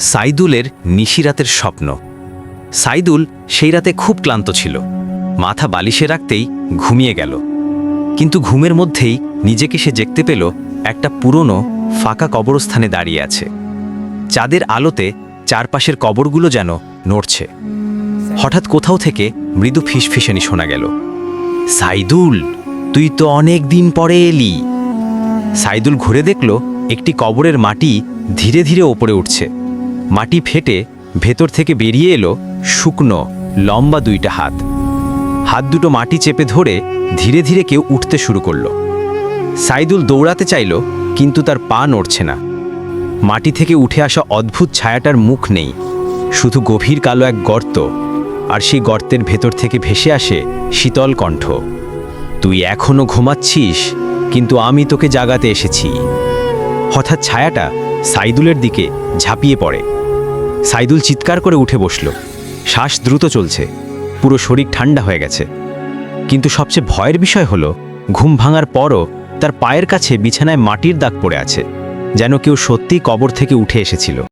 সাইদুলের নিশিরাতের স্বপ্ন। সাইদুল সেই রাতে খুব ক্লান্ত ছিল। মাথা বালিশে রাখতেই ঘুমিয়ে গেল। কিন্তু ঘুমের মধ্যেই নিজেকে সে দেখতে পেল একটা পুরনো, ফাঁকা কবরস্থানে দাঁড়িয়ে আছে। চাঁদের আলোতে চারপাশের কবরগুলো যেন নড়ছে। হঠাৎ কোথাও থেকে মৃদু ফিসফিসানি শোনা গেল। সাইদুল, তুই তো অনেক দিন পরে এলি। সাইদুল ঘুরে দেখল একটি কবরের মাটি ধীরে ধীরে ওপরে উঠছে। মাটি ফেটে ভেতর থেকে বেরিয়ে এলো শুকনো, লম্বা দুইটা হাত। হাত দুটো মাটি চেপে ধরে ধীরে ধীরে কেউ উঠতে শুরু করল। সাইদুল দৌড়াতে চাইল, কিন্তু তার পা নড়ছে না। মাটি থেকে উঠে আসা অদ্ভুত ছায়াটার মুখ নেই, শুধু গভীর কালো এক গর্ত, আর সেই গর্তের ভেতর থেকে ভেসে আসে শীতল কণ্ঠ। তুই এখনও ঘুমাচ্ছিস, কিন্তু আমি তোকে জাগাতে এসেছি। হঠাৎ ছায়াটা সাইদুলের দিকে ঝাঁপিয়ে পড়ে। সাইদুল চিৎকার করে উঠে বসল। শ্বাস দ্রুত চলছে। পুরো শরীর ঠান্ডা হয়ে গেছে। কিন্তু সবচেয়ে ভয়ের বিষয় হলো, ঘুম ভাঙার পরও তার পায়ের কাছে বিছানায় মাটির দাগ পড়ে আছে, যেন কেউ সত্যি কবর থেকে উঠে এসেছিল।